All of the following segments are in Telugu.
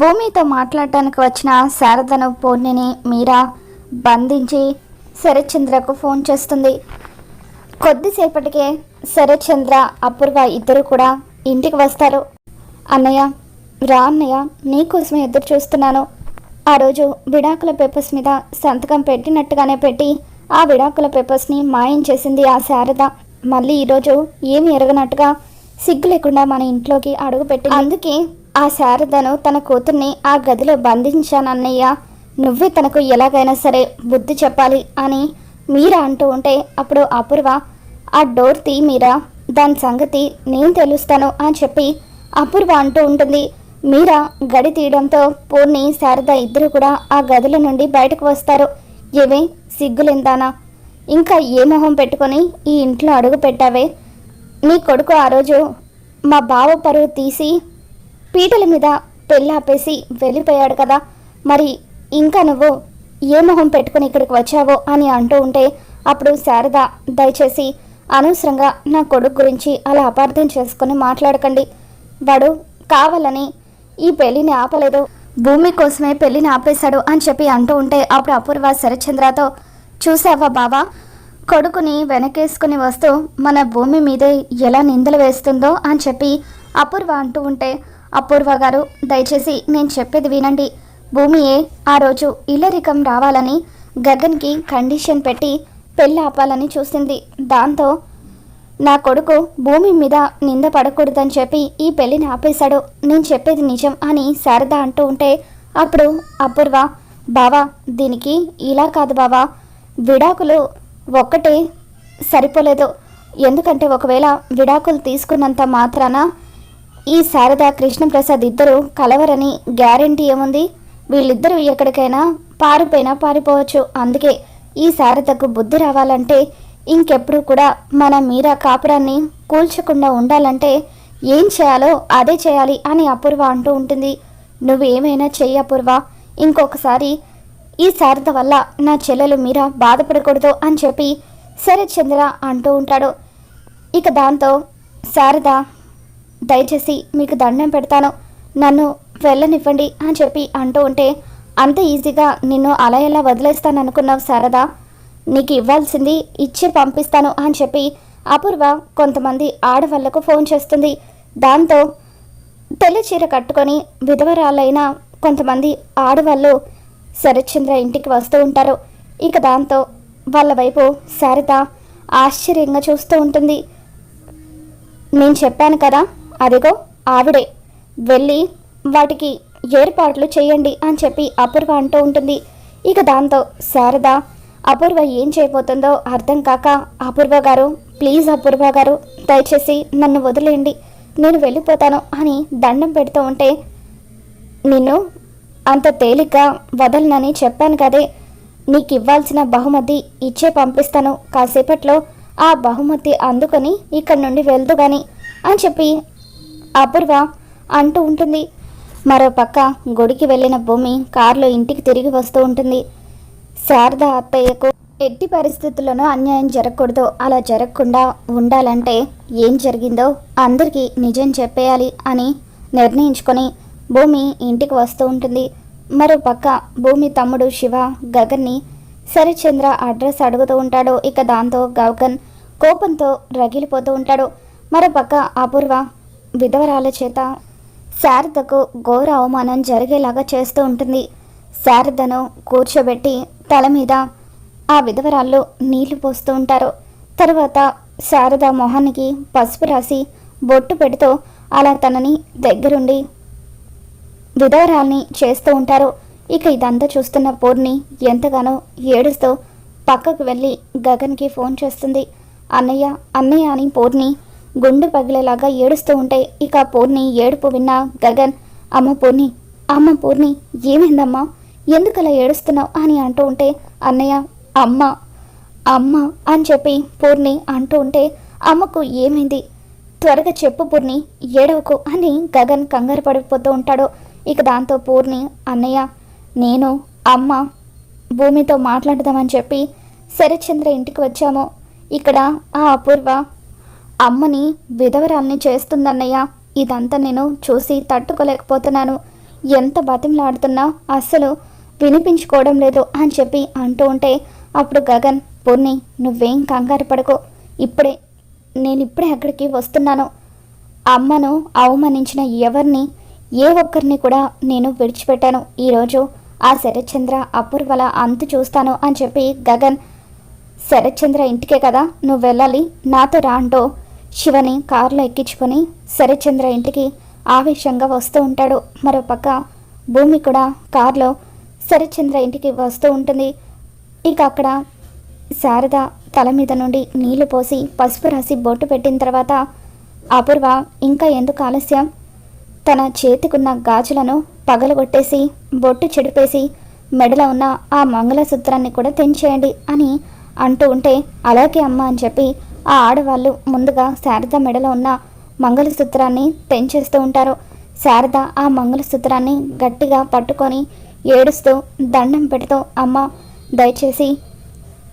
భూమితో మాట్లాడటానికి వచ్చిన శారదను పూర్ణిని మీరా బంధించి శరత్చంద్రకు ఫోన్ చేస్తుంది. కొద్దిసేపటికే శరత్చంద్ర అపూర్వ ఇద్దరు కూడా ఇంటికి వస్తారు. అన్నయ్య రా అన్నయ్య నీకోసమే ఎదురు చూస్తున్నాను. ఆ రోజు విడాకుల పేపర్స్ మీద సంతకం పెట్టినట్టుగానే పెట్టి ఆ విడాకుల పేపర్స్ని మాయం చేసింది ఆ శారద. మళ్ళీ ఈరోజు ఏమి ఎరగనట్టుగా సిగ్గు లేకుండా మన ఇంట్లోకి అడుగుపెట్టి అందుకే ఆ శారదను తన కూతుర్ని ఆ గదిలో బంధించానన్నయ్య నువ్వే తనకు ఎలాగైనా సరే బుద్ధి చెప్పాలి అని మీరా అంటూ ఉంటే అప్పుడు అపూర్వ ఆ డోర్ తీ మీరా దాని సంగతి నేను తెలుస్తాను అని చెప్పి అపూర్వ అంటూ ఉంటుంది. మీరా గడి తీయడంతో పూర్ణి శారద ఇద్దరు కూడా ఆ గదుల నుండి బయటకు వస్తారు. ఏవే సిగ్గులిందానా? ఇంకా ఏ మొహం పెట్టుకొని ఈ ఇంట్లో అడుగు పెట్టావే? నీ కొడుకు ఆ రోజు మా బావ పరువు తీసి పీటల మీద పెళ్ళాపేసి వెళ్ళిపోయాడు కదా. మరి ఇంకా నువ్వు ఏ మొహం పెట్టుకుని ఇక్కడికి వచ్చావో అని అంటూ ఉంటే అప్పుడు శారద దయచేసి అనవసరంగా నా కొడుకు గురించి అలా అపార్థం చేసుకుని మాట్లాడకండి. వాడు కావాలని ఈ పెళ్ళిని ఆపలేదు. భూమి కోసమే పెళ్ళిని ఆపేశాడు అని చెప్పి అంటూ ఉంటే అప్పుడు అపూర్వ శరచంద్రతో చూసావా బావా? కొడుకుని వెనకేసుకుని వస్తూ మన భూమి మీదే ఎలా నిందలు వేస్తుందో అని చెప్పి అపూర్వ అంటూ ఉంటే అపూర్వ గారు దయచేసి నేను చెప్పేది వినండి. భూమియే ఆ రోజు ఇల్లరికం రావాలని గగన్కి కండిషన్ పెట్టి పెళ్ళి ఆపాలని చూసింది. దాంతో నా కొడుకు భూమి మీద నింద పడకూడదని చెప్పి ఈ పెళ్ళిని ఆపేశాడు. నేను చెప్పేది నిజం అని శారద అంటూ ఉంటే అప్పుడు అపూర్వ బావా దీనికి ఇలా కాదు బావా. విడాకులు ఒక్కటే సరిపోలేదు. ఎందుకంటే ఒకవేళ విడాకులు తీసుకున్నంత మాత్రాన ఈ శారద కృష్ణప్రసాద్ ఇద్దరు కలవరని గ్యారంటీ ఏముంది? వీళ్ళిద్దరూ ఎక్కడికైనా పారిపోయినా పారిపోవచ్చు. అందుకే ఈ శారదకు బుద్ధి రావాలంటే ఇంకెప్పుడు కూడా మన మీరా కాపురాన్ని కూల్చకుండా ఉండాలంటే ఏం చేయాలో అదే చేయాలి అని అపూర్వ అంటూ ఉంటుంది. నువ్వు ఏమైనా చెయ్యి అపూర్వ. ఇంకొకసారి ఈ శారద వల్ల నా చెల్లెలు మీరా బాధపడకూడదు అని చెప్పి శరత్ చంద్ర అంటూ ఉంటాడు. ఇక దాంతో శారద దయచేసి మీకు దండం పెడతాను. నన్ను వెళ్ళనివ్వండి అని చెప్పి అంటూ ఉంటే అంత ఈజీగా నిన్ను అలా ఎలా వదిలేస్తాను అనుకున్నావు శారదా? నీకు ఇవ్వాల్సింది ఇచ్చి పంపిస్తాను అని చెప్పి అపూర్వ కొంతమంది ఆడవాళ్ళకు ఫోన్ చేస్తుంది. దాంతో తెల్ల చీర కట్టుకొని విధవరాలైన కొంతమంది ఆడవాళ్ళు శరత్చంద్ర ఇంటికి వస్తూ ఉంటారు. ఇక దాంతో వాళ్ళ వైపు శారద ఆశ్చర్యంగా చూస్తూ ఉంటుంది. నేను చెప్పాను కదా అదిగో ఆవిడే. వెళ్ళి వాటికి ఏర్పాట్లు చేయండి అని చెప్పి అపూర్వ అంటూ ఉంటుంది. ఇక దాంతో శారద అపూర్వ ఏం చేయబోతుందో అర్థం కాక అపూర్వ గారు ప్లీజ్ అపూర్వ గారు దయచేసి నన్ను వదిలేయండి. నేను వెళ్ళిపోతాను అని దండం పెడుతూ ఉంటే నిన్ను అంత తేలిగ్గా వదలనని చెప్పాను కదే. నీకు ఇవ్వాల్సిన బహుమతి ఇచ్చే పంపిస్తాను. కాసేపట్లో ఆ బహుమతి అందుకొని ఇక్కడి నుండి వెళ్దు గాని అని చెప్పి అపూర్వ అంటూ ఉంటుంది. మరోపక్క గుడికి వెళ్ళిన భూమి కారులో ఇంటికి తిరిగి వస్తూ ఉంటుంది. శారద అత్తయ్యకు ఎట్టి పరిస్థితుల్లోనూ అన్యాయం జరగకూడదు. అలా జరగకుండా ఉండాలంటే ఏం జరిగిందో అందరికీ నిజం చెప్పేయాలి అని నిర్ణయించుకొని భూమి ఇంటికి వస్తూ ఉంటుంది. మరోపక్క భూమి తమ్ముడు శివ గగన్ని సరిచంద్ర అడ్రస్ అడుగుతూ ఉంటాడు. ఇక దాంతో గగన్ కోపంతో రగిలిపోతూ ఉంటాడు. మరో పక్క అపూర్వ విధవరాల చేత శారదకు ఘోర అవమానం జరిగేలాగా చేస్తూ ఉంటుంది. శారదను కూర్చోబెట్టి తల మీద ఆ విధవరాళ్ళు నీళ్ళు పోస్తూ ఉంటారు. తర్వాత శారద మొహానికి పసుపు రాసి బొట్టు పెడుతూ అలా తనని దగ్గరుండి విధవరాల్ని చేస్తూ ఉంటారు. ఇక ఇదంతా చూస్తున్న పూర్ణి ఎంతగానో ఏడుస్తూ పక్కకు వెళ్ళి గగన్కి ఫోన్ చేస్తుంది. అన్నయ్య అన్నయ్య అని పూర్ణి గుండె పగిలేలాగా ఏడుస్తూ ఉంటే ఇక పూర్ణి ఏడుపు విన్న గగన్ అమ్మ పూర్ణి అమ్మ పూర్ణి ఏమైందమ్మా? ఎందుకలా ఏడుస్తున్నావు? అని అంటూ ఉంటే అన్నయ్య అమ్మ అమ్మ అని చెప్పి పూర్ణి అంటూ ఉంటే అమ్మకు ఏమైంది? త్వరగా చెప్పు పూర్ణి ఏడవకు అని గగన్ కంగారు పడిపోతూ ఉంటాడు. ఇక దాంతో పూర్ణి అన్నయ్య నేను అమ్మ భూమితో మాట్లాడదామని చెప్పి శరత్చంద్ర ఇంటికి వచ్చాము. ఇక్కడ ఆ అపూర్వ అమ్మని విధవరాల్ని చేస్తుందన్నయ్య. ఇదంతా నేను చూసి తట్టుకోలేకపోతున్నాను. ఎంత బతిమలాడుతున్నా అస్సలు వినిపించుకోవడం లేదు అని చెప్పి అంటూ ఉంటే అప్పుడు గగన్ పొన్ని నువ్వేం కంగారు పడకు. ఇప్పుడే నేను ఇప్పుడే అక్కడికి వస్తున్నాను. అమ్మను అవమానించిన ఎవరిని ఏ ఒక్కరిని కూడా నేను విడిచిపెట్టాను. ఈరోజు ఆ శరత్చంద్ర అపూర్వల అంతు చూస్తాను అని చెప్పి గగన్ శరత్చంద్ర ఇంటికే కదా నువ్వు వెళ్ళాలి. నాతో రా అంటూ శివని కారులో ఎక్కించుకొని శరచంద్ర ఇంటికి ఆవేశంగా వస్తూ ఉంటాడు. మరోపక్క భూమి కూడా కారులో శరచంద్ర ఇంటికి వస్తూ ఉంటుంది. ఇక అక్కడ శారద తల మీద నుండి నీళ్ళు పోసి పసుపు రాసి బొట్టు పెట్టిన తర్వాత అపూర్వ ఇంకా ఎందుకు ఆలస్యం? తన చేతికున్న గాజులను పగలగొట్టేసి బొట్టు చెడిపేసి మెడలో ఉన్న ఆ మంగళసూత్రాన్ని కూడా తెంచేయండి అని అంటూ ఉంటే అలాగే అమ్మ అని చెప్పి ఆ ఆడవాళ్ళు ముందుగా శారద మెడలో ఉన్న మంగళసూత్రాన్ని తెంచేస్తూ ఉంటారు. శారద ఆ మంగళసూత్రాన్ని గట్టిగా పట్టుకొని ఏడుస్తూ దండం పెడుతూ అమ్మ దయచేసి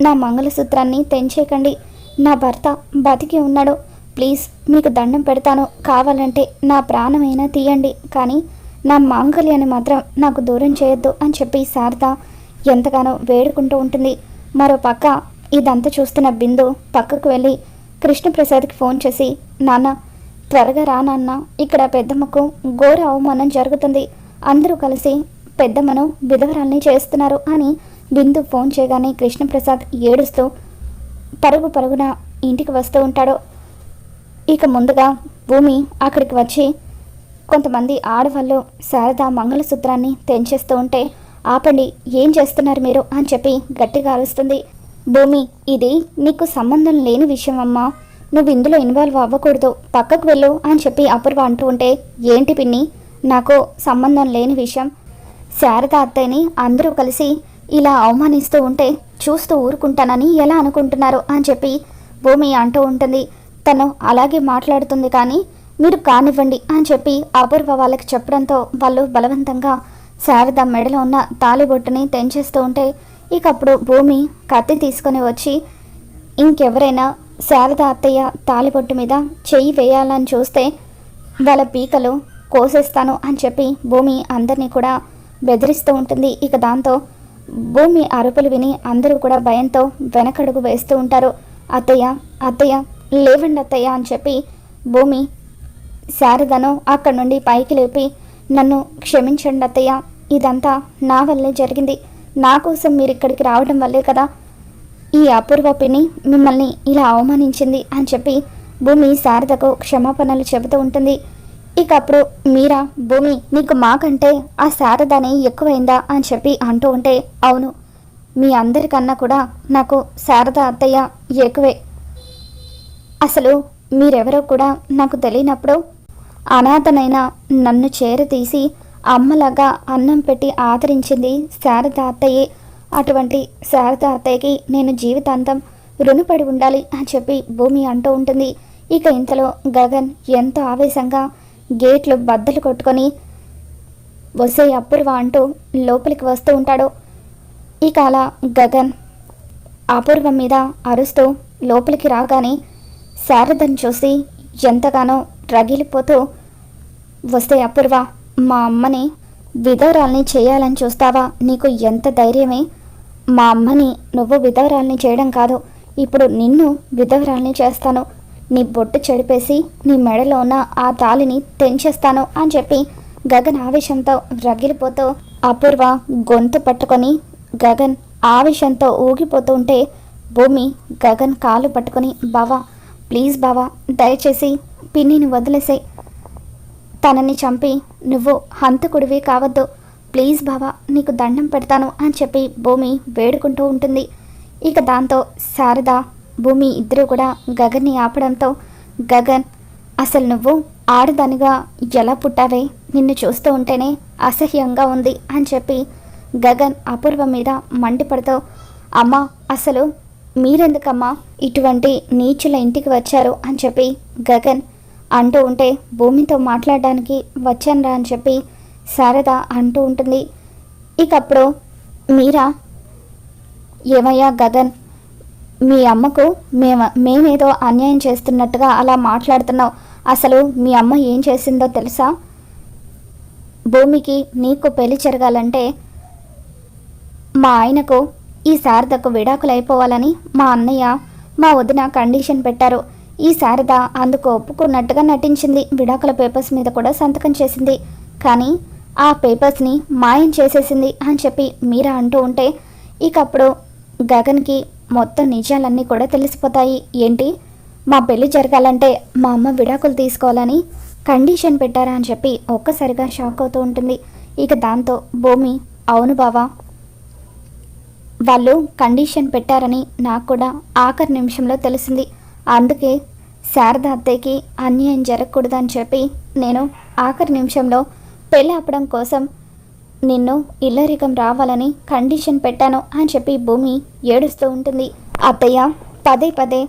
నా మంగళసూత్రాన్ని తెంచేయకండి. నా భర్త బతికి ఉన్నాడు. ప్లీజ్ మీకు దండం పెడతాను. కావాలంటే నా ప్రాణమైనా తీయండి. కానీ నా మాంగళ్యాన్ని మాత్రం నాకు దూరం చేయొద్దు అని చెప్పి శారద ఎంతగానో వేడుకుంటూ ఉంటుంది. మరో పక్క ఇదంతా చూస్తున్న బిందు పక్కకు వెళ్ళి కృష్ణప్రసాద్కి ఫోన్ చేసి నాన్న త్వరగా రా నాన్న. ఇక్కడ పెద్దమ్మకు ఘోర అవమానం జరుగుతుంది. అందరూ కలిసి పెద్దమ్మను విధవరాల్ని చేస్తున్నారు అని బిందు ఫోన్ చేయగానే కృష్ణప్రసాద్ ఏడుస్తూ పరుగు పరుగున ఇంటికి వస్తూ ఉంటాడు. ఇక ముందుగా భూమి అక్కడికి వచ్చి కొంతమంది ఆడవాళ్ళు శారద మంగళసూత్రాన్ని తెంచేస్తూ ఉంటే ఆపండి ఏం చేస్తున్నారు మీరు? అని చెప్పి గట్టిగా అరుస్తుంది. భూమి ఇది నీకు సంబంధం లేని విషయం అమ్మా నువ్వు ఇందులో ఇన్వాల్వ్ అవ్వకూడదు. పక్కకు వెళ్ళు అని చెప్పి అపూర్వ అంటూ ఉంటే ఏంటి పిన్ని? నాకు సంబంధం లేని విషయం. శారద అత్తయ్యని అందరూ కలిసి ఇలా అవమానిస్తూ ఉంటే చూస్తూ ఊరుకుంటానని ఎలా అనుకుంటున్నారు అని చెప్పి భూమి అంటూ ఉంటుంది. తను అలాగే మాట్లాడుతుంది కానీ మీరు కానివ్వండి అని చెప్పి అపూర్వ వాళ్ళకి చెప్పడంతో వాళ్ళు బలవంతంగా శారద మెడలో ఉన్న తాలిబొట్టుని తెంచేస్తూ ఉంటే ఇక అప్పుడు భూమి కత్తి తీసుకొని వచ్చి ఇంకెవరైనా శారద అత్తయ్య తాలిపొట్టు మీద చెయ్యి వేయాలని చూస్తే వాళ్ళ పీకలు కోసేస్తాను అని చెప్పి భూమి అందరినీ కూడా బెదిరిస్తూ ఉంటుంది. ఇక దాంతో భూమి అరుపులు విని అందరూ కూడా భయంతో వెనకడుగు వేస్తూ ఉంటారు. అత్తయ్య అత్తయ్య లేవండి అత్తయ్య అని చెప్పి భూమి శారదను అక్కడి నుండి పైకి లేపి నన్ను క్షమించండి అత్తయ్య ఇదంతా నా వల్లే జరిగింది. నా కోసం మీరు ఇక్కడికి రావడం వల్లే కదా. ఈ అపూర్వ పిన్ని మిమ్మల్ని ఇలా అవమానించింది అని చెప్పి భూమి శారదకు క్షమాపణలు చెబుతూ ఉంటుంది. ఇక అప్పుడు మీరా భూమి నీకు మాకంటే ఆ శారదనే ఎక్కువైందా అని చెప్పి అంటూ ఉంటే అవును. మీ అందరికన్నా కూడా నాకు శారద అత్తయ్య ఎక్కువే. అసలు మీరెవరో కూడా నాకు తెలియనప్పుడు అనాథనైన నన్ను చేరతీసి అమ్మలాగా అన్నం పెట్టి ఆదరించింది శారద అత్తయ్యే అటువంటి శారద అత్తయ్యకి నేను జీవితాంతం రుణపడి ఉండాలి అని చెప్పి భూమి అంటూ ఉంటుంది. ఇక ఇంతలో గగన్ ఎంతో ఆవేశంగా గేట్లు బద్దలు కొట్టుకొని వసే అపూర్వ అంటూ లోపలికి వస్తూ ఉంటాడు. ఇక అలా గగన్ అపూర్వ మీద అరుస్తూ లోపలికి రాగానే శారదను చూసి ఎంతగానో రగిలిపోతూ వస్తే అపూర్వ మా అమ్మని విధవరాల్ని చేయాలని చూస్తావా? నీకు ఎంత ధైర్యమే? మా అమ్మని నువ్వు విధవరాల్ని చేయడం కాదు. ఇప్పుడు నిన్ను విధవరాల్ని చేస్తాను. నీ బొట్టు చెడిపేసి నీ మెడలో ఉన్న ఆ తాలిని తెంచేస్తాను అని చెప్పి గగన్ ఆవేశంతో రగిలిపోతూ అపూర్వ గొంతు పట్టుకొని గగన్ ఆవేశంతో ఊగిపోతూ ఉంటే భూమి గగన్ కాలు పట్టుకొని బావా ప్లీజ్ బావా దయచేసి పిన్నిని వదిలేసే తనని చంపి నువ్వు హంతకుడివి కావద్దు. ప్లీజ్ బావా నీకు దండం పెడతాను అని చెప్పి భూమి వేడుకుంటూ ఉంటుంది. ఇక దాంతో శారద భూమి ఇద్దరు కూడా గగన్ని ఆపడంతో గగన్ అసలు నువ్వు ఆడదానిగా ఎలా పుట్టావే? నిన్ను చూస్తూ ఉంటేనే అసహ్యంగా ఉంది అని చెప్పి గగన్ అపూర్వ మీద మండిపడుతూ అమ్మా అసలు మీరెందుకమ్మా ఇటువంటి నీచుల ఇంటికి వచ్చారు? అని చెప్పి గగన్ అంటూ ఉంటే భూమితో మాట్లాడడానికి వచ్చానురా అని చెప్పి శారద అంటూ ఉంటుంది. ఇక అప్పుడు మీరా? ఏమయ్యా గగన్? మీ అమ్మకు మేము మేమేదో అన్యాయం చేస్తున్నట్టుగా అలా మాట్లాడుతున్నావు. అసలు మీ అమ్మ ఏం చేసిందో తెలుసా? భూమికి నీకు పెళ్ళి జరగాలంటే మా ఆయనకు ఈ శారదకు విడాకులు అయిపోవాలని మా అన్నయ్య మా వదిన కండిషన్ పెట్టారు. ఈ శారద అందుకు ఒప్పుకున్నట్టుగా నటించింది. విడాకుల పేపర్స్ మీద కూడా సంతకం చేసింది. కానీ ఆ పేపర్స్ని మాయం చేసేసింది అని చెప్పి మీరా అంటూ ఉంటే ఇకప్పుడు గగన్కి మొత్తం నిజాలన్నీ కూడా తెలిసిపోతాయి. ఏంటి? మా పెళ్ళి జరగాలంటే మా అమ్మ విడాకులు తీసుకోవాలని కండిషన్ పెట్టారా అని చెప్పి ఒక్కసారిగా షాక్ అవుతూ ఉంటుంది. ఇక దాంతో భూమి అవును బావా వాళ్ళు కండిషన్ పెట్టారని నాకు కూడా ఆఖరి నిమిషంలో తెలిసింది. అందుకే శారద అత్తయ్యకి అన్యాయం జరగకూడదని చెప్పి నేను ఆఖరి నిమిషంలో పెళ్ళి ఆపడం కోసం నిన్ను ఇల్లరికం రావాలని కండిషన్ పెట్టాను అని చెప్పి భూమి ఏడుస్తూ ఉంటుంది. అత్తయ్య పదే పదే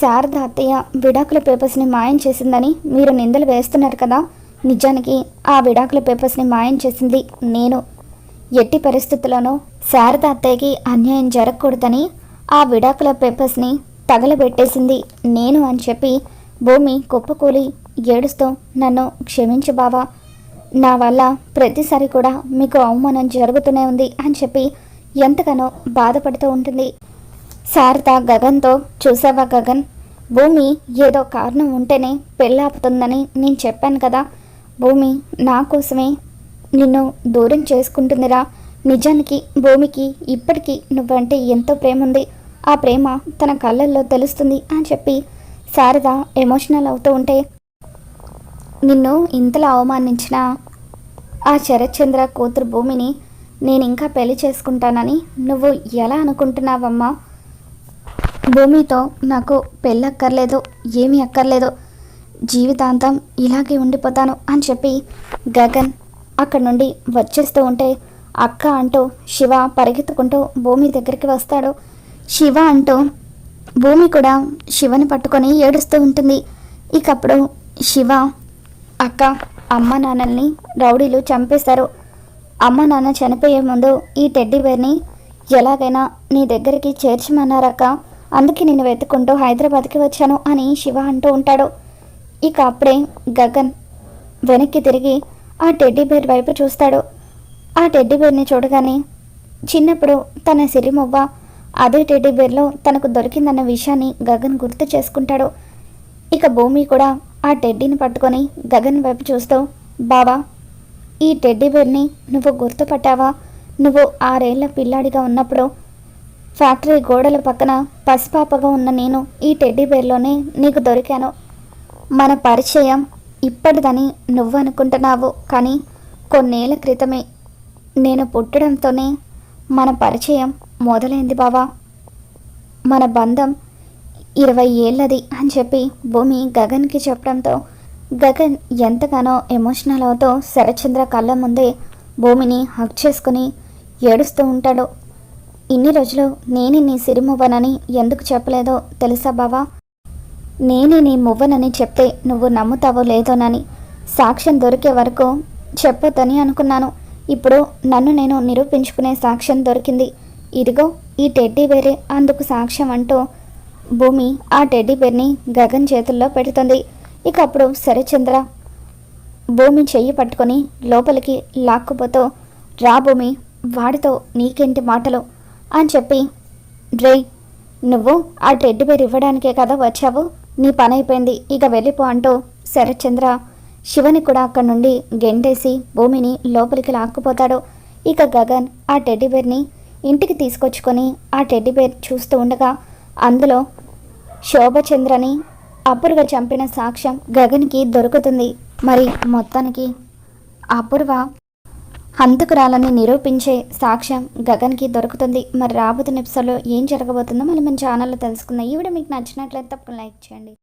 శారద అత్తయ్య విడాకుల పేపర్స్ని మాయం చేసిందని మీరు నిందలు వేస్తున్నారు కదా? నిజానికి ఆ విడాకుల పేపర్స్ని మాయం చేసింది నేను. ఎట్టి పరిస్థితుల్లోనూ శారద అత్తయ్యకి అన్యాయం జరగకూడదని ఆ విడాకుల పేపర్స్ని తగలబెట్టేసింది. నేను అని చెప్పి భూమి కుప్పకూలి ఏడుస్తూ నన్ను క్షమించు బావా. నా వల్ల ప్రతిసారి కూడా మీకు అవమానం జరుగుతూనే ఉంది అని చెప్పి ఎంతగానో బాధపడుతూ ఉంటుంది. శారద గగన్తో చూసావా గగన్? భూమి ఏదో కారణం ఉంటేనే పెళ్ళాపుతుందని నేను చెప్పాను కదా. భూమి నా కోసమే నిన్ను దూరం చేసుకుంటుందిరా. నిజానికి భూమికి ఇప్పటికీ నువ్వంటే ఎంతో ప్రేమ ఉంది ఆ ప్రేమ తన కళ్ళల్లో తెలుస్తుంది అని చెప్పి శారద ఎమోషనల్ అవుతూ ఉంటే నిన్ను ఇంతలా అవమానించిన ఆ శరత్చంద్ర కూతురు భూమిని నేను ఇంకా పెళ్ళి చేసుకుంటానని నువ్వు ఎలా అనుకుంటున్నావమ్మా? భూమితో నాకు పెళ్ళక్కర్లేదు ఏమీ అక్కర్లేదు. జీవితాంతం ఇలాగే ఉండిపోతాను అని చెప్పి గగన్ అక్కడి నుండి వచ్చేస్తూ ఉంటే అక్క అంటూ శివ పరిగెత్తుకుంటూ భూమి దగ్గరికి వస్తాడు. శివ అంటూ భూమి కూడా శివని పట్టుకొని ఏడుస్తూ ఉంటుంది. ఇకప్పుడు శివ అక్క అమ్మ నాన్నల్ని రౌడీలు చంపేశారు అమ్మ నాన్న చనిపోయే ముందు ఈ టెడ్డీ బేర్ని ఎలాగైనా నీ దగ్గరికి చేర్చమన్నారక్క. అందుకే నేను వెతుక్కుంటూ హైదరాబాద్కి వచ్చాను అని శివ అంటూ ఉంటాడు. ఇక అప్పుడే గగన్ వెనక్కి తిరిగి ఆ టెడ్డీ బేర్ వైపు చూస్తాడు. ఆ టెడ్డీ బేర్ని చూడగానే చిన్నప్పుడు తన సిరిమువ్వ అదే టెడ్డీబేర్లో తనకు దొరికిందన్న విషయాన్ని గగన్ గుర్తు చేసుకుంటాడు. ఇక భూమి కూడా ఆ టెడ్డీని పట్టుకొని గగన్ వైపు చూస్తూ బావా ఈ టెడ్డీబేర్ని నువ్వు గుర్తుపట్టావా? నువ్వు ఆరేళ్ళ పిల్లాడిగా ఉన్నప్పుడు ఫ్యాక్టరీ గోడల పక్కన పసిపాపగా ఉన్న నేను ఈ టెడ్డీబేర్లోనే నీకు దొరికాను. మన పరిచయం ఇప్పటిదని నువ్వు అనుకుంటున్నావు కానీ కొన్నేళ్ళ క్రితమే నేను పుట్టడంతోనే మన పరిచయం మొదలైంది బావా. మన బంధం ఇరవై ఏళ్ళది అని చెప్పి భూమి గగన్కి చెప్పడంతో గగన్ ఎంతగానో ఎమోషనల్ అవుతూ శరచంద్ర కళ్ళ ముందే భూమిని హక్ చేసుకుని ఏడుస్తూ ఉంటాడు. ఇన్ని రోజులు నేనే నీ సిరిమువ్వనని ఎందుకు చెప్పలేదో తెలుసా బావా? నేనే నీ మువ్వనని చెప్తే నువ్వు నమ్ముతావో లేదోనని సాక్ష్యం దొరికే వరకు చెప్పొద్దని అనుకున్నాను. ఇప్పుడు నన్ను నేను నిరూపించుకునే సాక్ష్యం దొరికింది. ఇదిగో ఈ టెడ్డీ వేరే అందుకు సాక్ష్యం అంటూ భూమి ఆ టెడ్డీ బేర్ని గగన్ చేతుల్లో పెడుతుంది. ఇక అప్పుడు శరచంద్ర భూమి చెయ్యి పట్టుకొని లోపలికి లాక్కుపోతూ రా భూమి వాడితో నీకేంటి మాటలు? అని చెప్పి రే నువ్వు ఆ టెడ్డి బేర్ ఇవ్వడానికే కదా వచ్చావు? నీ పని అయిపోయింది ఇక వెళ్ళిపో అంటూ శరత్చంద్ర శివని కూడా అక్కడి నుండి గెంటేసి భూమిని లోపలికి లాక్కుపోతాడు. ఇక గగన్ ఆ టెడ్డి బేర్ని ఇంటికి తీసుకొచ్చుకొని ఆ టెడ్డి బేర్ చూస్తూ ఉండగా అందులో శోభచంద్రని అపూర్వ చంపిన సాక్ష్యం గగన్కి దొరుకుతుంది. మరి మొత్తానికి అపూర్వ హంతకురాలని నిరూపించే సాక్ష్యం గగన్కి దొరుకుతుంది. మరి రాబోతున్న ఎపిసోడ్లో ఏం జరగబోతుందో మళ్ళీ మన ఛానల్లో తెలుసుకుందాం. ఈ వీడియో మీకు నచ్చినట్లయితే తప్పకుండా లైక్ చేయండి.